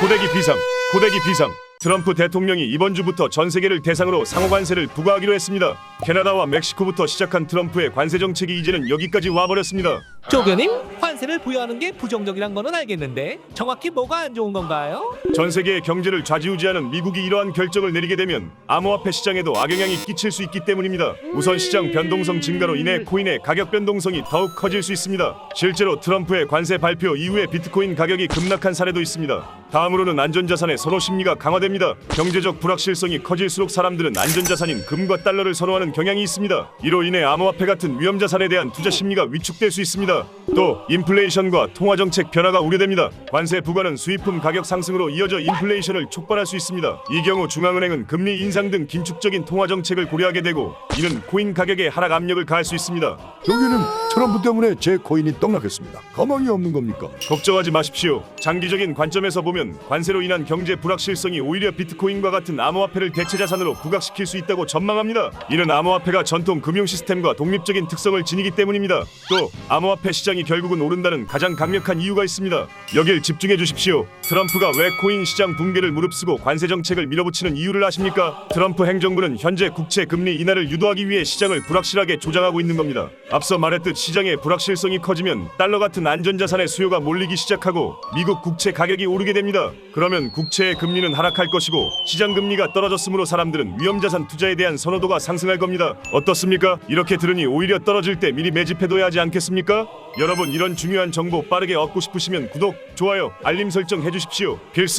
고데기 비상, 고데기 비상. 트럼프 대통령이 이번 주부터 전 세계를 대상으로 상호 관세를 부과하기로 했습니다. 캐나다와 멕시코부터 시작한 트럼프의 관세 정책이 이제는 여기까지 와버렸습니다. 조교님, 관세를 부여하는 게 부정적이란 거는 알겠는데 정확히 뭐가 안 좋은 건가요? 전 세계의 경제를 좌지우지하는 미국이 이러한 결정을 내리게 되면 암호화폐 시장에도 악영향이 끼칠 수 있기 때문입니다. 우선 시장 변동성 증가로 인해 코인의 가격 변동성이 더욱 커질 수 있습니다. 실제로 트럼프의 관세 발표 이후에 비트코인 가격이 급락한 사례도 있습니다. 다음으로는 안전자산의 선호 심리가 강화됩니다. 경제적 불확실성이 커질수록 사람들은 안전자산인 금과 달러를 선호하는 경향이 있습니다. 이로 인해 암호화폐 같은 위험자산에 대한 투자 심리가 위축될 수 있습니다. 또 인플 레이션과 통화 정책 변화가 우려됩니다. 관세 부과는 수입품 가격 상승으로 이어져 인플레이션을 촉발할 수 있습니다. 이 경우 중앙은행은 금리 인상 등 긴축적인 통화 정책을 고려하게 되고 이는 코인 가격에 하락 압력을 가할 수 있습니다. 여기는 트럼프 때문에 제 코인이 떡락했습니다. 가망이 없는 겁니까? 걱정하지 마십시오. 장기적인 관점에서 보면 관세로 인한 경제 불확실성이 오히려 비트코인과 같은 암호화폐를 대체 자산으로 부각시킬 수 있다고 전망합니다. 이는 암호화폐가 전통 금융 시스템과 독립적인 특성을 지니기 때문입니다. 또 암호화폐 시장이 결국은 오른 다는 가장 강력한 이유가 있습니다. 여길 집중해 주십시오. 트럼프가 왜 코인 시장 붕괴를 무릅쓰고 관세 정책을 밀어붙이는 이유를 아십니까? 트럼프 행정부는 현재 국채 금리 인하를 유도하기 위해 시장을 불확실하게 조장하고 있는 겁니다. 앞서 말했듯 시장의 불확실성이 커지면 달러 같은 안전자산의 수요가 몰리기 시작하고 미국 국채 가격이 오르게 됩니다. 그러면 국채의 금리는 하락할 것이고 시장 금리가 떨어졌으므로 사람들은 위험자산 투자에 대한 선호도가 상승할 겁니다. 어떻습니까? 이렇게 들으니 오히려 떨어질 때 미리 매집해둬야 하지 않겠습니까? 여러분 이런 중요한 정보 빠르게 얻고 싶으시면 구독, 좋아요, 알림 설정 해주십시오. 필승!